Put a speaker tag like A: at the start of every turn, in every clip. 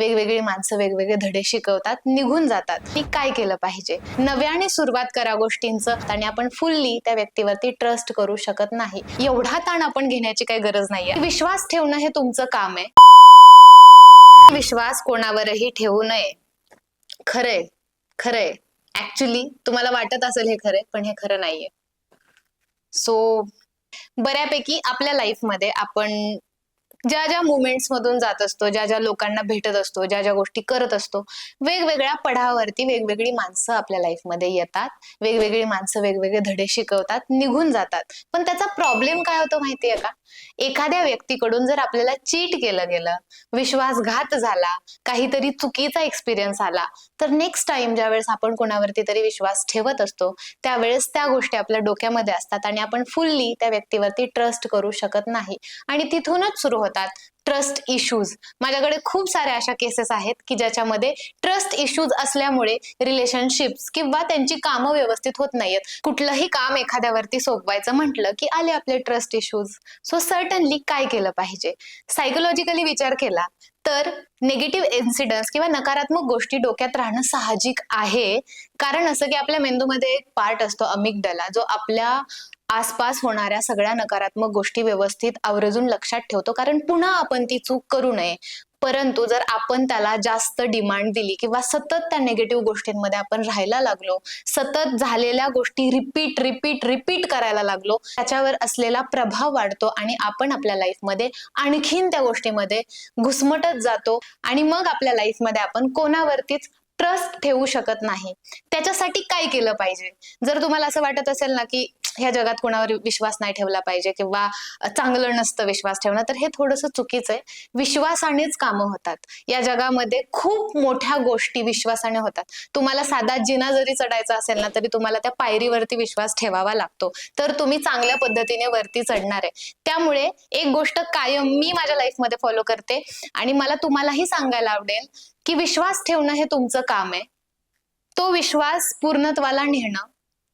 A: वेगवेगळी माणसं वेगवेगळे धडे शिकवतात निघून जातात. मी काय केलं पाहिजे? नव्याने सुरुवात करा गोष्टींचं आणि आपण फुल्ली त्या व्यक्तीवरती ट्रस्ट करू शकत नाही. एवढा ताण आपण घेण्याची काही गरज नाहीये. विश्वास ठेवणं हे तुमचं काम आहे. विश्वास कोणावरही ठेवू नये. खरंय. खरंय. ऍक्च्युली तुम्हाला वाटत असेल हे खरंय पण हे खरं नाहीये. सो बऱ्यापैकी आपल्या लाईफमध्ये आपण ज्या ज्या मुवमेंट्स मधून जात असतो ज्या ज्या लोकांना भेटत असतो ज्या ज्या गोष्टी करत असतो वेगवेगळ्या पडावावरती वेगवेगळी माणसं आपल्या लाईफमध्ये येतात. वेगवेगळी माणसं वेगवेगळे धडे शिकवतात निघून जातात. पण त्याचा प्रॉब्लेम काय होतो माहितीये का? एखाद्या व्यक्तीकडून जर आपल्याला चीट केलं गेलं विश्वासघात झाला काहीतरी चुकीचा एक्सपिरियन्स आला तर नेक्स्ट टाइम ज्यावेळेस आपण कोणावरती तरी विश्वास ठेवत असतो त्यावेळेस त्या गोष्टी आपल्या डोक्यामध्ये असतात आणि आपण फुल्ली त्या व्यक्तीवरती ट्रस्ट करू शकत नाही. आणि तिथूनच सुरू होतात. ट्रस्ट इश्यूज माझ्याकडे खूप साऱ्या अशा केसेस आहेत की ज्याच्यामध्ये ट्रस्ट इश्यूज असल्यामुळे रिलेशनशिप्स किंवा त्यांची कामं व्यवस्थित होत नाहीयेत. कुठलंही काम एखाद्यावरती सोपवायचं म्हटलं की आले आपले ट्रस्ट इश्यूज सो सर्टनली काय केलं पाहिजे? सायकोलॉजिकली विचार केला तर निगेटिव्ह इन्सिडन्स किंवा नकारात्मक गोष्टी डोक्यात राहणं साहजिक आहे. कारण असं की आपल्या मेंदूमध्ये एक पार्ट असतो अमिगडला जो आपल्या आसपास होणाऱ्या सगळ्या नकारात्मक गोष्टी व्यवस्थित आवर्जून लक्षात ठेवतो. कारण पुन्हा आपण ती चूक करू नये. परंतु जर आपण त्याला जास्त डिमांड दिली किंवा सतत त्या निगेटिव्ह गोष्टींमध्ये आपण राहायला लागलो सतत झालेल्या गोष्टी रिपीट रिपीट रिपीट करायला लागलो त्याच्यावर असलेला प्रभाव वाढतो आणि आपण आपल्या लाईफमध्ये आणखीन त्या गोष्टीमध्ये घुसमटत जातो आणि मग आपल्या लाईफमध्ये आपण कोणावरतीच ट्रस्ट ठेवू शकत नाही. त्याच्यासाठी काय केलं पाहिजे? जर तुम्हाला असं वाटत असेल ना की ह्या जगात कोणावर विश्वास नाही ठेवला पाहिजे किंवा चांगलं नसतं विश्वास ठेवणं तर हे थोडंसं चुकीचं आहे. विश्वासानेच कामं होतात. या जगामध्ये खूप मोठ्या गोष्टी विश्वासाने होतात. तुम्हाला साधा जिना जरी चढायचा असेल ना तरी तुम्हाला त्या पायरीवरती विश्वास ठेवावा लागतो. तर तुम्ही चांगल्या पद्धतीने वरती चढणार आहे. त्यामुळे एक गोष्ट कायम मी माझ्या लाईफमध्ये फॉलो करते आणि मला तुम्हालाही सांगायला आवडेल की विश्वास ठेवणं हे तुमचं काम आहे. तो विश्वास पूर्णत्वाला नेणं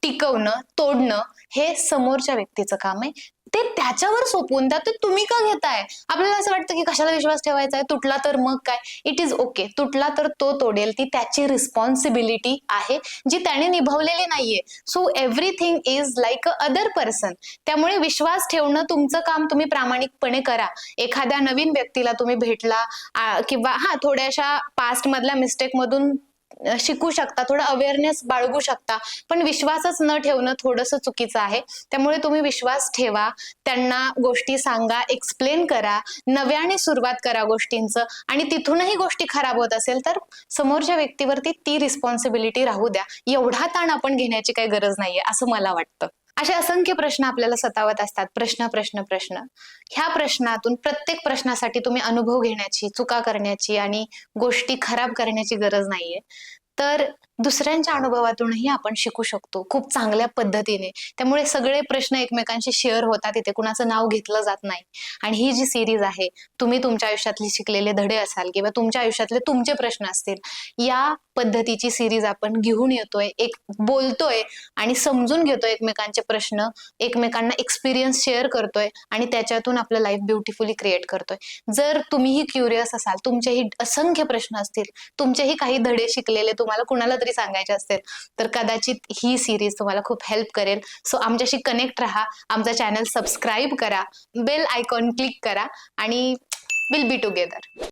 A: टिकवणं तोडणं हे समोरच्या व्यक्तीचं काम आहे. ते त्याच्यावर सोपवून द्या. ते तुम्ही का घेताय? आपल्याला असं वाटतं की कशाला विश्वास ठेवायचा आहे? तुटला तर मग काय? इट इज ओके तुटला तर तो तोडेल. ती त्याची रिस्पॉन्सिबिलिटी आहे जी त्याने निभावलेली नाहीये. So everything is like a other person त्यामुळे विश्वास ठेवणं तुमचं काम तुम्ही प्रामाणिकपणे करा. एखाद्या नवीन व्यक्तीला तुम्ही भेटला किंवा हा थोड्याशा पास्ट मधल्या मिस्टेक मधून शिकू शकता थोडं अवेअरनेस बाळगू शकता. पण विश्वासच न ठेवणं थोडंसं चुकीचं आहे. त्यामुळे तुम्ही विश्वास ठेवा त्यांना गोष्टी सांगा एक्सप्लेन करा नव्याने सुरुवात करा गोष्टींचं आणि तिथूनही गोष्टी खराब होत असेल तर समोरच्या व्यक्तीवरती ती रिस्पॉन्सिबिलिटी राहू द्या. एवढा ताण आपण घेण्याची काही गरज नाहीये असं मला वाटतं. असे असंख्य प्रश्न आपल्याला सतावत असतात. प्रश्न प्रश्न प्रश्न. ह्या प्रश्नातून प्रत्येक प्रश्नासाठी तुम्ही अनुभव घेण्याची चुका करण्याची आणि गोष्टी खराब करण्याची गरज नाहीये. तर दुसऱ्यांच्या अनुभवातूनही आपण शिकू शकतो खूप चांगल्या पद्धतीने. त्यामुळे सगळे प्रश्न एकमेकांशी शेअर होतात इथे कुणाचं नाव घेतलं जात नाही. आणि ही जी सिरीज आहे तुम्ही तुमच्या आयुष्यातले शिकलेले धडे असाल किंवा तुमच्या आयुष्यातले तुमचे प्रश्न असतील या पद्धतीची सिरीज आपण घेऊन येतोय एक बोलतोय आणि समजून घेतोय एकमेकांचे प्रश्न एकमेकांना एक्सपिरियन्स शेअर करतोय आणि त्याच्यातून आपलं लाईफ ब्युटिफुली क्रिएट करतोय. जर तुम्हीही क्युरियस असाल तुमचेही असंख्य प्रश्न असतील तुमचेही काही धडे शिकलेले तुम्हाला कुणाला जरी सांगायचे असेल तर कदाचित ही सिरीज तुम्हाला खूप हेल्प करेल. सो आमच्याशी कनेक्ट राहा आमचा चॅनल सबस्क्राईब करा बेल आयकॉन क्लिक करा आणि विल बी टुगेदर